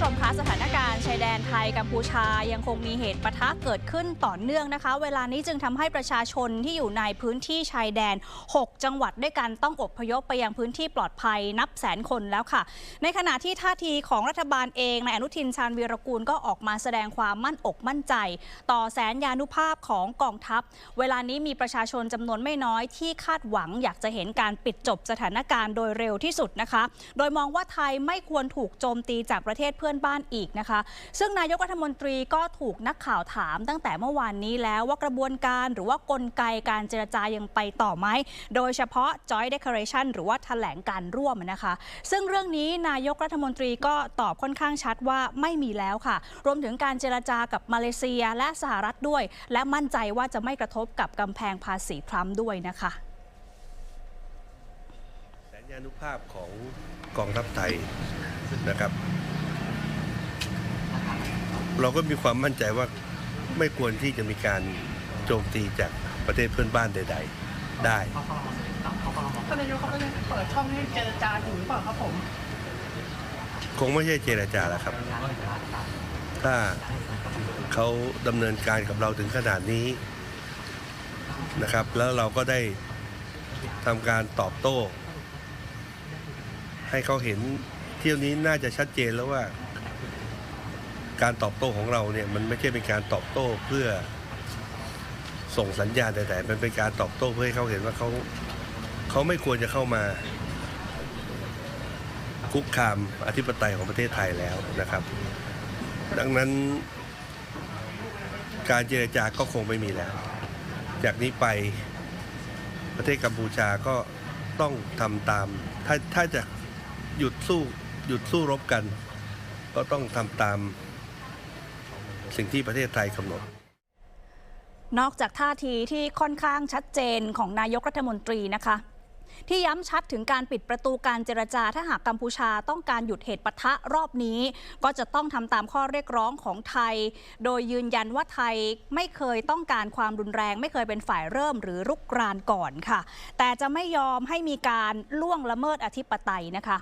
ชมคะ สถานการณ์ชายแดนไทยกัมพูชายังคงมีเหตุปะทะเกิดขึ้นต่อเนื่องนะคะ เวลานี้จึงทำให้ประชาชนที่อยู่ในพื้นที่ชายแดน 6 จังหวัดด้วยกันต้องอพยพไปยังพื้นที่ปลอดภัยนับแสนคนแล้วค่ะ ในขณะที่ท่าทีของรัฐบาลเองนายอนุทินชาญวีรกูลก็ออกมาแสดงความมั่นอกมั่นใจ ต่อแสนยานุภาพของกองทัพ เวลานี้มีประชาชนจำนวนไม่น้อยที่คาดหวังอยากจะเห็นการปิดจบสถานการณ์โดยเร็วที่สุดนะคะ โดยมองว่าไทยไม่ควรถูกโจมตีจากประเทศเพื่อนบ้านอีกนะคะ ซึ่งนายกรัฐมนตรีก็ถูกนักข่าวถามตั้งแต่เมื่อวานนี้แล้วว่ากระบวนการหรือว่ากลไกการเจรจายังไปต่อไหม โดยเฉพาะ Joint Declaration หรือว่าแถลงการร่วมนะคะ ซึ่งเรื่องนี้นายกรัฐมนตรีก็ตอบค่อนข้างชัดว่าไม่มีแล้วค่ะ รวมถึงการเจรจากับมาเลเซียและสหรัฐด้วย และมั่นใจว่าจะไม่กระทบกับกำแพงภาษีทรัมป์ด้วยนะคะแสนยานุภาพของกองทัพไทยนะครับ เราก็มีความมั่นใจว่าไม่ควรที่จะมีการโจมตีจากประเทศเพื่อนบ้านใด ๆ ได้ท่านนายกเขาก็ยังเปิดช่องให้เจรจาอยู่หรือเปล่าครับผม คงไม่ใช่เจรจาแล้วครับ ถ้าเขาดำเนินการกับเราถึงขนาดนี้นะครับ แล้วเราก็ได้ทำการตอบโต้ ให้เขาเห็นเที่ยวนี้น่าจะชัดเจนแล้วว่า การตอบโต้ของเราเนี่ยมันไม่ใช่เป็นการตอบโต้เพื่อส่งสัญญาณแต่มันเป็นการตอบโต้เพื่อให้เขาเห็นว่าเขาเขาไม่ควรจะเข้ามา คุกคามอธิปไตยของประเทศไทยแล้วนะครับ ดังนั้นการเจรจาก็คงไม่มีแล้ว จากนี้ไปประเทศกัมพูชาก็ต้องทำตาม ถ้าถ้าจะหยุดสู้หยุดสู้รบกัน ก็ต้องทำตาม สิ่งที่ประเทศไทยกำหนดนอกจากท่าทีที่ค่อนข้างชัดเจนของนายกรัฐมนตรีนะคะ ที่ย้ำชัดถึงการปิดประตูการเจรจาถ้าหากกัมพูชาต้องการหยุดเหตุปะทะรอบนี้ ก็จะต้องทำตามข้อเรียกร้องของไทย โดยยืนยันว่าไทยไม่เคยต้องการความรุนแรง ไม่เคยเป็นฝ่ายเริ่มหรือรุกรานก่อนค่ะ แต่จะไม่ยอมให้มีการล่วงละเมิดอธิปไตยนะคะ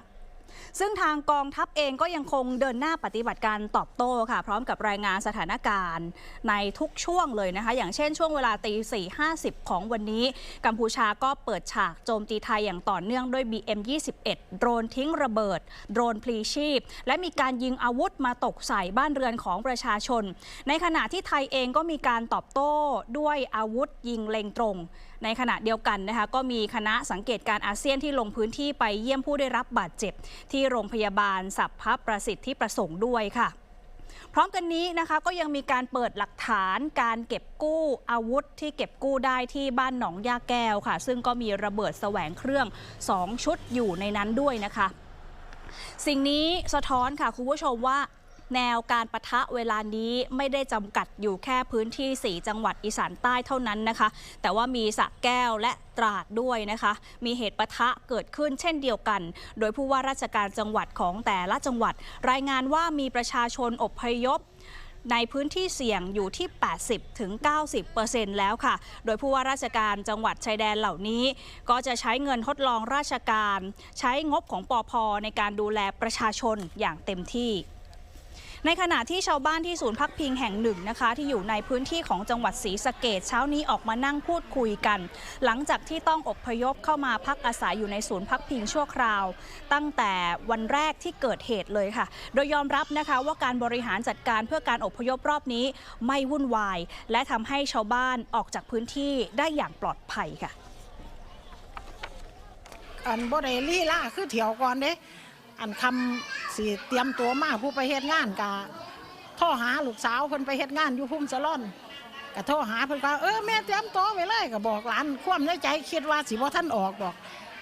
ซึ่งทางกองทัพเองก็ยังคงเดินหน้าปฏิบัติการตอบโต้ค่ะ พร้อมกับรายงานสถานการณ์ ในทุกช่วงเลยนะคะ อย่างเช่นช่วงเวลาตีสี่ห้าสิบของวันนี้ กัมพูชาก็เปิดฉากโจมตีไทยอย่างต่อเนื่องด้วย BM21 โดรนทิ้งระเบิด โดรนพลีชีพ และมีการยิงอาวุธมาตกใส่บ้านเรือนของประชาชน ในขณะที่ไทยเองก็มีการตอบโต้ด้วยอาวุธยิงเล็งตรง ในขณะเดียวกันนะคะก็มีคณะสังเกตการอาเซียนที่ลงพื้นที่ไปเยี่ยมผู้ได้รับบาดเจ็บ ที่โรงพยาบาลสัพพะประสิทธิประสงค์ด้วยค่ะพร้อมกันนี้นะคะก็ยังมีการเปิดหลักฐานการเก็บกู้อาวุธที่เก็บกู้ได้ที่บ้านหนองยาแก้วค่ะ ซึ่งก็มีระเบิดแสวงเครื่อง 2 ชุดอยู่ในนั้นด้วยนะคะ สิ่งนี้สะท้อนค่ะคุณผู้ชมว่า แนวการประทะเวลานี้ไม่ได้จำกัดอยู่แค่พื้นที่ 4 จังหวัดอีสานใต้เท่านั้นนะคะ แต่ว่ามีสระแก้วและตราดด้วยนะคะ มีเหตุปะทะเกิดขึ้นเช่นเดียวกัน โดยผู้ว่าราชการจังหวัดของแต่ละจังหวัด รายงานว่ามีประชาชนอบพยพในพื้นที่เสี่ยงอยู่ที่ 80 ถึง 90 แล้วค่ะ โดยผู้ว่าราชการจังหวัดชายแดนเหล่านี้ ก็จะใช้เงินทดลองราชการ ใช้งบของปอพในการดูแลประชาชนอย่างเต็มที่ ในขณะที่ชาวบ้านที่ศูนย์พักพิงแห่งหนึ่งนะคะ ที่อยู่ในพื้นที่ของจังหวัดศรีสะเกดเช้านี้ออกมานั่งพูดคุยกัน หลังจากที่ต้องอบพยพเข้ามาพักอาศัยอยู่ในศูนย์พักพิงชั่วคราว ตั้งแต่วันแรกที่เกิดเหตุเลยค่ะ โดยยอมรับนะคะว่าการบริหารจัดการเพื่อการอบพยพรอบนี้ไม่วุ่นวาย และทำให้ชาวบ้านออกจากพื้นที่ได้อย่างปลอดภัยค่ะ อันบ่ได้ลี่ล่าคือเถียวก่อนเด้ อันคำสิเตรียมตัวมาผู้ไปเฮ็ดงานกะโทรหาลูกสาวเพิ่นไปเฮ็ดงานอยู่พุ่มสะล่อนก็โทรหาเพิ่นก็เออแม่เตรียมตัวไว้เลยก็บอกหลานความในใจคิดว่าสิบ่ทันออกดอก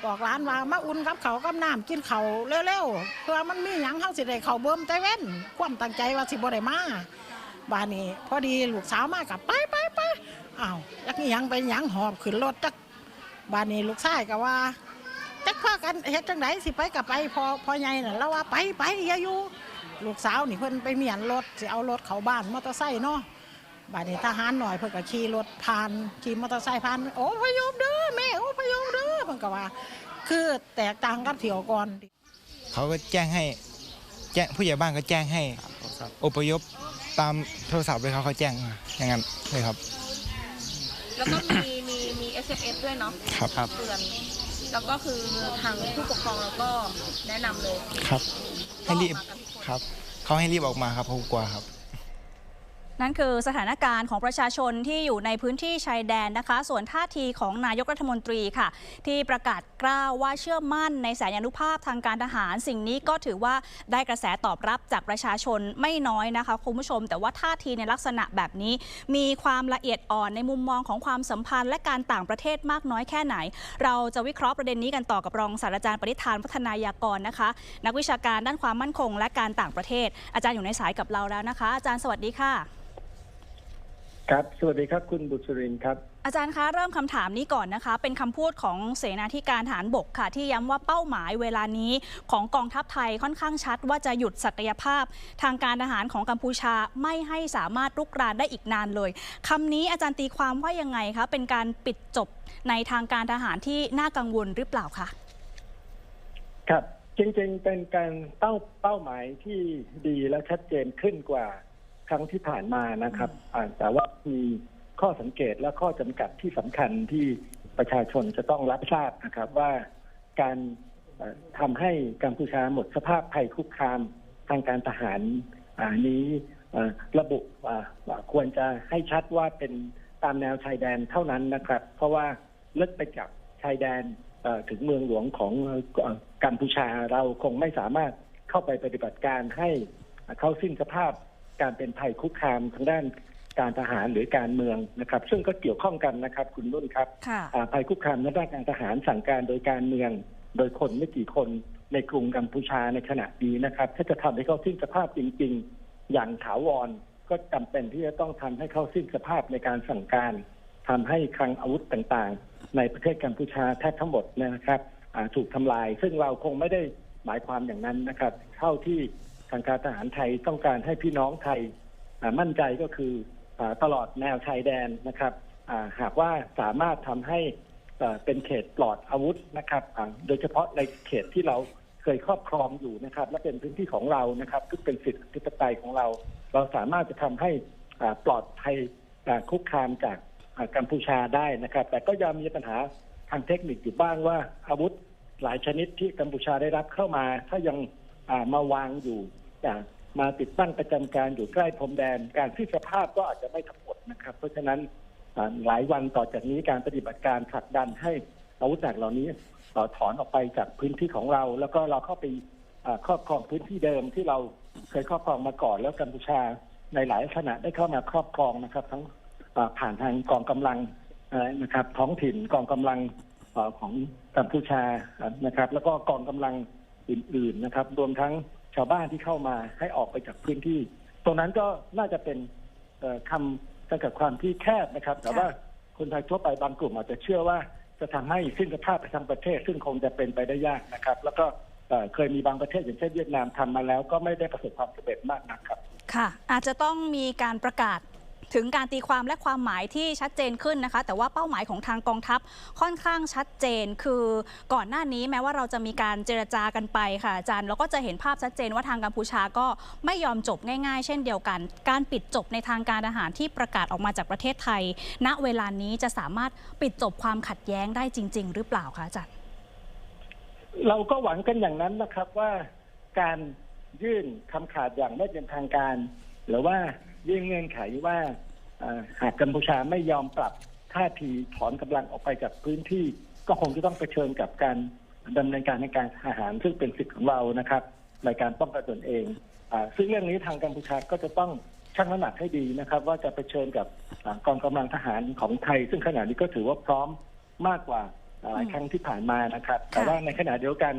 บอกหลานว่ามาอุ่นกับเขากับน้ำกินเขาเร็วๆเพื่อมันมีหยังเฮาสิได้เขาเบิ่มแต่เว้น ความตั้งใจว่าสิบ่ได้มาบ้านนี้พอดีลูกสาวมากับไปไปไปอ้าวจักอีหยังไปยังหอบขึ้นรถจักบ้านนี้ลูกชายก็ว่า จักพากันเฮ็ดจังไดสิไปกับไปพอพอใหญ่น่ะแล้วว่าไปไปอย่าอยู่ลูกสาวนี่เพิ่นไปเมียนรถสิเอารถเข้าบ้านมอเตอร์ไซค์เนาะบัดนี้ทหารหน่อยเพิ่นก็ขี่รถผ่านขี่มอเตอร์ไซค์ผ่านโอ้พยมเด้อแม่โอ้พยมเด้อเพิ่นก็ว่า คือแตกต่างกับเที่ยวก่อนเขาก็แจ้งให้แจ้งผู้ใหญ่บ้านก็แจ้งให้โทรศัพท์อพยพตามโทรศัพท์เลยเขาเขาแจ้งมาอย่างนั้นเลยครับ แล้วก็มีมีมี SMS ด้วยเนาะครับครับเตือน แล้วก็คือทางผู้ปกครองเราก็แนะนำเลยครับ ให้รีบก็ออกมากันทุกคน ครับเขาให้รีบออกมาครับเขากลัวครับ นั่นคือสถานการณ์ของประชาชนที่อยู่ในพื้นที่ชายแดนนะคะ ส่วนท่าทีของนายกรัฐมนตรีค่ะ ที่ประกาศกล้าวว่าเชื่อมั่นในแสนยานุภาพทางการทหาร สิ่งนี้ก็ถือว่าได้กระแสตอบรับจากประชาชนไม่น้อยนะคะคุณผู้ชม แต่ว่าท่าทีในลักษณะแบบนี้ มีความละเอียดอ่อนในมุมมองของความสัมพันธ์และการต่างประเทศมากน้อยแค่ไหน เราจะวิเคราะห์ประเด็นนี้กันต่อกับรองศาสตราจารย์ปริธานพัฒนายากรนะคะ นักวิชาการด้านความมั่นคง และการต่างประเทศ อาจารย์อยู่ในสายกับเราแล้วนะคะ อาจารย์สวัสดีค่ะ ครับ สวัสดีครับคุณบุษรินทร์ครับ อาจารย์คะเริ่มคำถามนี้ก่อนนะคะ เป็นคำพูดของเสนาธิการทหารบกค่ะ ที่ย้ำว่าเป้าหมายเวลานี้ของกองทัพไทยค่อนข้างชัด ว่าจะหยุดศักยภาพ ทางการทหารของกัมพูชาไม่ให้สามารถรุกรานได้อีกนานเลยคำนี้อาจารย์ตีความว่ายังไงคะเป็นการปิดจบในทางการทหารที่น่ากังวลหรือเปล่าคะครับจริงๆเป็นการเป้าเป้าหมายที่ดีและชัดเจนขึ้นกว่า ครั้งที่ผ่านมานะครับอ่าแต่ว่ามีข้อสังเกตและข้อจำกัดที่สำคัญที่ประชาชนจะต้องรับทราบนะครับว่าการเอ่อทำให้กัมพูชาหมดสภาพภัยคุกคามทางการทหารอ่านี้เอ่อระบุว่าว่าควรจะให้ชัดว่าเป็นตามแนวชายแดนเท่านั้นนะครับ เพราะว่าลึกไปจากชายแดนเอ่อถึงเมืองหลวงของเอ่อกัมพูชาเราคงไม่สามารถเข้าไปปฏิบัติการให้เขาสิ้นสภาพ การเป็นภัยคุกคามทางด้านการทหารหรือการเมืองนะครับ ซึ่งก็เกี่ยวข้องกันนะครับ คุณนุ่นครับค่ะอ่าภัยคุกคามทางด้านการทหารสั่งการโดยการเมือง โดยคนไม่กี่คนในกรุงกัมพูชาในขณะนี้นะครับ ถ้าจะทำให้เขาสิ้นสภาพจริง ๆ อย่างถาวรก็จำเป็นที่จะต้องทำให้เขาสิ้นสภาพในการสั่งการทำให้คลังอาวุธต่างๆ ในประเทศกัมพูชาแทบทั้งหมดเนยนะครับอ่าถูกทำลาย ซึ่งเราคงไม่ได้หมายความอย่างนั้นนะครับ เท่าที่ ทางการทหารไทยต้องการให้พี่น้องไทยมั่นใจก็คืออตลอดแนวชายแดนนะครับหากว่าสามารถทำให้เป็นเขตปลอดอาวุธนะครับ โดยเฉพาะในเขตที่เราเคยครอบครองอยู่นะครับ และเป็นพื้นที่ของเรานะครับซึ่งเป็นสิทธิปไตยของเรา เราสามารถจะทำให้ปลอดภัยคุกคามจากกัมพูชาได้นะครับ แต่ก็ยังมีปัญหาทางเทคนิคอยู่บ้างว่าอาวุธหลายชนิดที่กัมพูชาได้รับเข้ามา ถ้ายัง มาวางอยู่อามาติดตั้งประจำการอยู่ใกล้พรมแดน การที่สภาพก็อาจจะไม่ทั้งหมดนะครับ เพราะฉะนั้นหลายวันต่อจากนี้การปฏิบัติการผลักดันให้อาวุธหนักเหล่านี้ถอนออกไปจากพื้นที่ของเรา แล้วก็เราเข้าไปครอบครองพื้นที่เดิมที่เราเคยครอบครองมาก่อนแล้วกัมพูชาในหลายขณะได้เข้ามาครอบครองนะครับ ทั้งผ่านทางกองกำลังนะครับ ท้องถิ่นกองกำลังของกัมพูชาอ่านะครับ แล้วก็กองกำลัง อื่นๆนะครับ รวมทั้งชาวบ้านที่เข้ามาให้ออกไปจากพื้นที่ ตรงนั้นก็น่าจะเป็นเอ่อคำจำกัดความที่แคบนะครับ แต่ว่าคนไทยทั่วไปบางกลุ่มอาจจะเชื่อว่าจะทำให้สิ้นสภาพไปทั้งประเทศ ซึ่งคงจะเป็นไปได้ยากนะครับ แล้วก็เอ่อเคยมีบางประเทศอย่างเช่นเวียดนามทำมาแล้ว ก็ไม่ได้ประสบความสำเร็จมากนักครับ ค่ะ อาจจะต้องมีการประกาศ ถึงการตีความและความหมายที่ชัดเจนขึ้นนะคะ แต่ว่าเป้าหมายของทางกองทัพค่อนข้างชัดเจน คือก่อนหน้านี้แม้ว่าเราจะมีการเจรจากันไปค่ะอาจารย์เราก็จะเห็นภาพชัดเจนว่าทางกัมพูชาก็ไม่ยอมจบง่าย ๆ เช่นเดียวกัน การปิดจบในทางการอาหารที่ประกาศออกมาจากประเทศไทย ณเวลานี้จะสามารถปิดจบความขัดแย้งได้จริง ๆ หรือเปล่าคะอาจารย์เราก็หวังกันอย่างนั้นนะครับว่าการยื่นคำขาดอย่างไม่เป็นทางการ หรือว่า ยื่นเงื่อนไขว่าหากกัมพูชาไม่ยอมปรับท่าทีถอนกำลังออกไปจากพื้นที่ ก็คงจะต้องเผชิญกับการดำเนินการในการทหารซึ่งเป็นสิทธิ์ของเรานะครับ ในการป้องกันตนเองอซึ่งเรื่องนี้ทางกัมพูชาก็จะต้องชั่งน้ำหนักให้ดีนะครับ ว่าจะเผชิญกับอกองกำลังทหารของไทย ซึ่งขณะนี้ก็ถือว่าพร้อมมากกว่าหลายครั้งที่ผ่านมานะครับ แต่ว่าในขณะเดียวกัน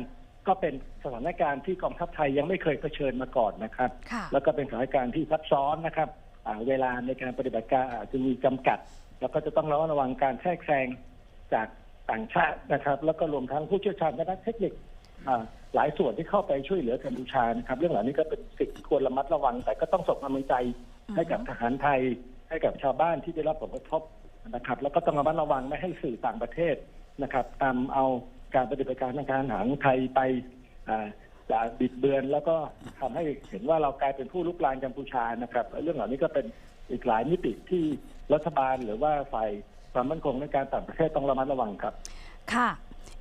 ก็เป็นสถานการณ์ที่กองทัพไทยยังไม่เคยเผชิญมาก่อนนะครับ ค่ะ แล้วก็เป็นสถานการณ์ที่ซับซ้อนนะครับอ่าเวลาในการปฏิบัติการอาจจะมีจำกัด แล้วก็จะต้องระมัดระวังการแทรกแซงจากต่างชาตินะครับ แล้วก็รวมทั้งผู้เชี่ยวชาญด้านเทคนิคอ่าหลายส่วนที่เข้าไปช่วยเหลือกัมพูชานะครับ เรื่องเหล่านี้ก็เป็นสิ่งที่ควรระมัดระวัง แต่ก็ต้องส่งกำลังใจให้กับทหารไทย ให้กับชาวบ้านที่ได้รับผลกระทบนะครับ แล้วก็ต้องระมัดระวังไม่ให้สื่อต่างประเทศนะครับตามเอา การปฏิบัติการทางการทหารไทยไปอ่าจะบิดเบือนแล้วก็ทำให้เห็นว่าเรากลายเป็นผู้ลุกลานกัมพูชานะครับ เรื่องเหล่านี้ก็เป็นอีกหลายมิติที่รัฐบาลหรือว่าฝ่ายความมั่นคงในการต่างประเทศต้องระมัดระวังครับ ค่ะ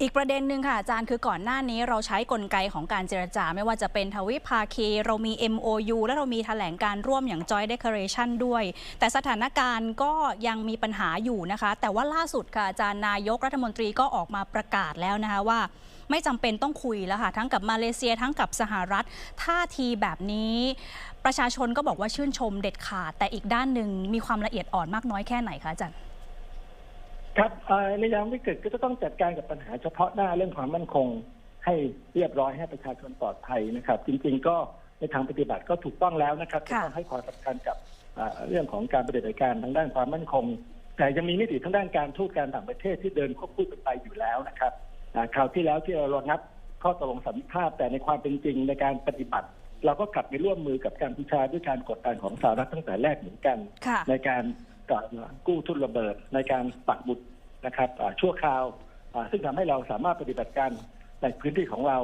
อีกประเด็นหนึ่งค่ะอาจารย์คือก่อนหน้านี้เราใช้กลไกของการเจรจา ไม่ว่าจะเป็นทวิภาคี เรามี MOU และเรามีแถลงการร่วมอย่าง Joint Declaration ด้วย แต่สถานการณ์ก็ยังมีปัญหาอยู่นะคะ แต่ว่าล่าสุดค่ะอาจารย์นายกรัฐมนตรีก็ออกมาประกาศแล้วนะคะว่า ไม่จำเป็นต้องคุยแล้วค่ะทั้งกับมาเลเซียทั้งกับสหรัฐท่าทีแบบนี้ ประชาชนก็บอกว่าชื่นชมเด็ดขาด แต่อีกด้านหนึ่งมีความละเอียดอ่อนมากน้อยแค่ไหนคะอาจารย์ ครับเอ่อในยามวิกฤตก็จะต้องจัดการกับปัญหาเฉพาะหน้าเรื่องความมั่นคง ให้เรียบร้อยให้ประชาชนปลอดภัยนะครับ จริง ๆ ก็ในทางปฏิบัติก็ถูกต้องแล้วนะครับที่ค่ะต้องให้ความสำคัญกับเอ่อเรื่องของการปฏิบัติการทางด้านความมั่นคง แต่ยังมีมิติทางด้านการทูตการต่างประเทศที่เดินควบคู่กันไปอยู่แล้วนะครับอ่าคราวที่แล้วที่เราระงับข้อตกลงสันติภาพแต่ในความเป็นจริงในการปฏิบัติ เราก็กลับไปร่วมมือกับการพิชาด้วยการกดดันของสหรัฐตั้งแต่แรกเหมือนกันค่ะในการ กู้ทุนระเบิดในการปักบุตรนะครับชั่วคราว ซึ่งทำให้เราสามารถปฏิบัติการในพื้นที่ของเรา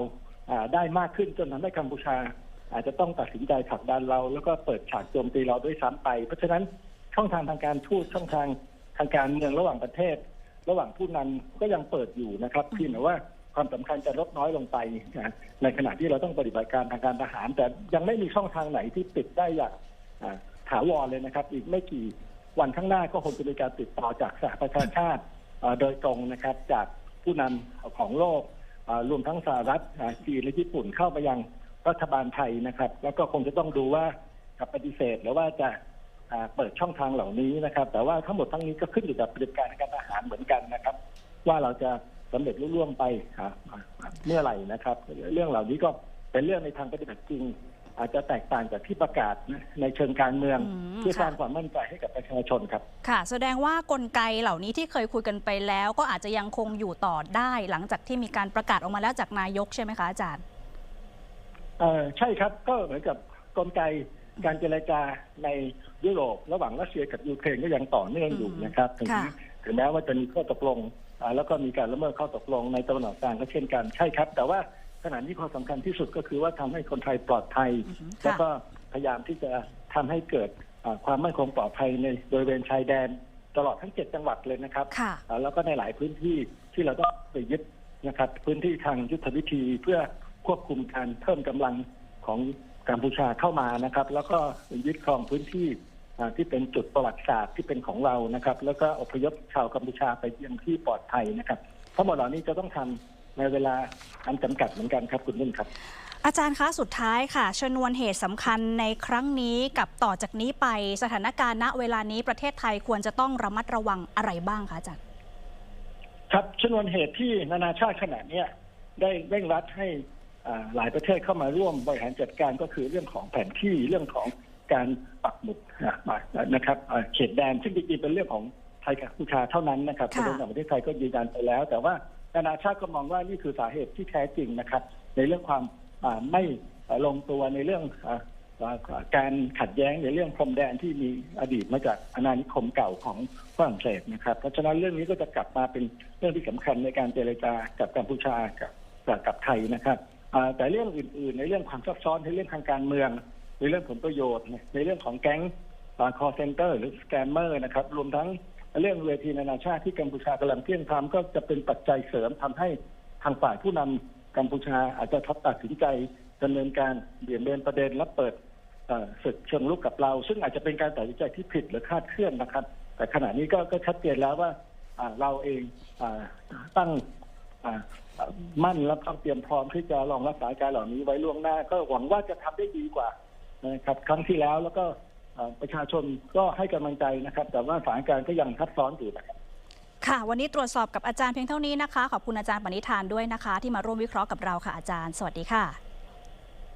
ได้มากขึ้นจนทำให้กัมพูชา อาจจะต้องตัดสินใจผลักดันเรา แล้วก็เปิดฉากโจมตีเราด้วยซ้ำไป เพราะฉะนั้นช่องทางทางการทูตช่องทางทางการเมืองระหว่างประเทศ ระหว่างผู้นำก็ยังเปิดอยู่นะครับเพียงแต่ว่าความสำคัญจะลดน้อยลงไปนะในขณะที่เราต้องปฏิบัติการทางการทหาร แต่ยังไม่มีช่องทางไหนที่ปิดได้อย่างถาวรเลยนะครับ อีกไม่กี่ วันข้างหน้าก็คงจะมีการติดต่อจากสหประชาชาติโดยตรงนะครับจากผู้นำของโลกรวมทั้งสหรัฐจีนและญี่ปุ่นเข้าไปยังรัฐบาลไทยนะครับ แล้วก็คงจะต้องดูว่ากับปฏิเสธหรือว่าจะเปิดช่องทางเหล่านี้นะครับ แต่ว่าทั้งหมดทั้งนี้ก็ขึ้นอยู่กับปฏิบัติการการทหารเหมือนกันนะครับ ว่าเราจะสำเร็จรุ่ร่วงไปเมื่อไหร่นะครับ เรื่องเหล่านี้ก็เป็นเรื่องในทางปฏิบัติจริง อาจจะแตกต่างจากที่ประกาศในเชิงการเมืองอืมเพื่อค่ะสร้างความมั่นใจให้กับประชาชนครับ ค่ะ แสดงว่ากลไกเหล่านี้ที่เคยคุยกันไปแล้ว ก็อาจจะยังคงอยู่ต่อได้หลังจากที่มีการประกาศออกมาแล้วจากนายกใช่ไหมคะอาจารย์เออใช่ครับก็เหมือนกับกลไกการเจรจาในยุโรประหว่างรัสเซียกับยูเครนก็ยังต่อเนื่องอยู่นะครับถึงค่ะถึงแม้ว่าจะมีข้อตกลงอ่าแล้วก็มีการละเมิดข้อตกลงในตะวันออกกลางก็เช่นกันใช่ครับ แต่ว่า ขณะนี้ข้อสำคัญที่สุดก็คือว่าทำให้คนไทยปลอดภัยอือฮึแล้วค่ะก็พยายามที่จะทำให้เกิดอ่าความมั่นคงปลอดภัยในบริเวณชายแดน ตลอดทั้งเจ็ดจังหวัดเลยนะครับค่ะ อ่าแล้วก็ในหลายพื้นที่ที่เราต้องไปยึดนะครับ พื้นที่ทางยุทธวิธีเพื่อควบคุมการเพิ่มกำลังของกัมพูชาเข้ามานะครับ แล้วก็ยึดครองพื้นที่อ่าที่เป็นจุดประวัติศาสตร์ที่เป็นของเรานะครับ แล้วก็อพยพชาวกัมพูชาไปยังที่ปลอดภัยนะครับ ทั้งหมดเหล่านี้จะต้องทำ ในเวลาอันจำกัดเหมือนกันครับคุณนุ่นครับ อาจารย์คะสุดท้ายค่ะ ชนวนเหตุสำคัญในครั้งนี้กับต่อจากนี้ไปสถานการณ์ณเวลานี้ประเทศไทยควรจะต้องระมัดระวังอะไรบ้างคะอาจารย์ครับชนวนเหตุที่นานาชาติขณะเนี้ยได้เร่งรัดให้อ่าหลายประเทศเข้ามาร่วมบริหารจัดการก็คือเรื่องของแผนที่เรื่องของการปักหมุดนะมานะครับอ่าเขตแดนซึ่งจริงๆเป็นเรื่องของไทยกับกัมพูชาเท่านั้นนะครับค่ะประเด็นของประเทศไทยก็ยืนยันไปแล้ว แต่ว่า นานาชาติก็มองว่านี่คือสาเหตุที่แท้จริงนะครับ ในเรื่องความไม่ลงตัวในเรื่องการขัดแย้งในเรื่องพรมแดนที่มีอดีตมาจากอาณานิคมเก่าของฝรั่งเศสนะครับ เพราะฉะนั้นเรื่องนี้ก็จะกลับมาเป็นเรื่องที่สำคัญในการเจรจากับกัมพูชากับกับไทยนะครับแต่เรื่องอื่น ๆ ในเรื่องความซับซ้อนในเรื่องทางการเมือง ในเรื่องผลประโยชน์ในเรื่องของแก๊งคอร์เซนเตอร์หรือสแกมเมอร์นะครับรวมทั้ง เรื่องเวทีนานาชาติที่กัมพูชากำลังเที่ยงทำก็จะเป็นปัจจัยเสริมทำให้ทางฝ่ายผู้นำกัมพูชาอาจจะทับตัดสินใจดำเนินการเบี่ยงเบนประเด็นและเปิดศึกเชิงลุกกับเรา ซึ่งอาจจะเป็นการตัดสินใจที่ผิดหรือคาดเคลื่อนนะครับ แต่ขณะนี้ก็ก็ชัดเจนแล้วว่าเราเองอตั้งมั่นและต้องเตรียมพร้อมที่จะรองรับสถานการณ์เหล่านี้ไว้ล่วงหน้า ก็หวังว่าจะทำได้ดีกว่านะครับครั้งที่แล้วแล้วก็ ประชาชนก็ให้กำลังใจนะครับ แต่ว่าสถานการณ์ก็ยังทับซ้อนอยู่นะครับค่ะ วันนี้ตรวจสอบกับอาจารย์เพียงเท่านี้นะคะ ขอบคุณอาจารย์ปณิธานด้วยนะคะ ที่มาร่วมวิเคราะห์กับเราค่ะอาจารย์ สวัสดีค่ะ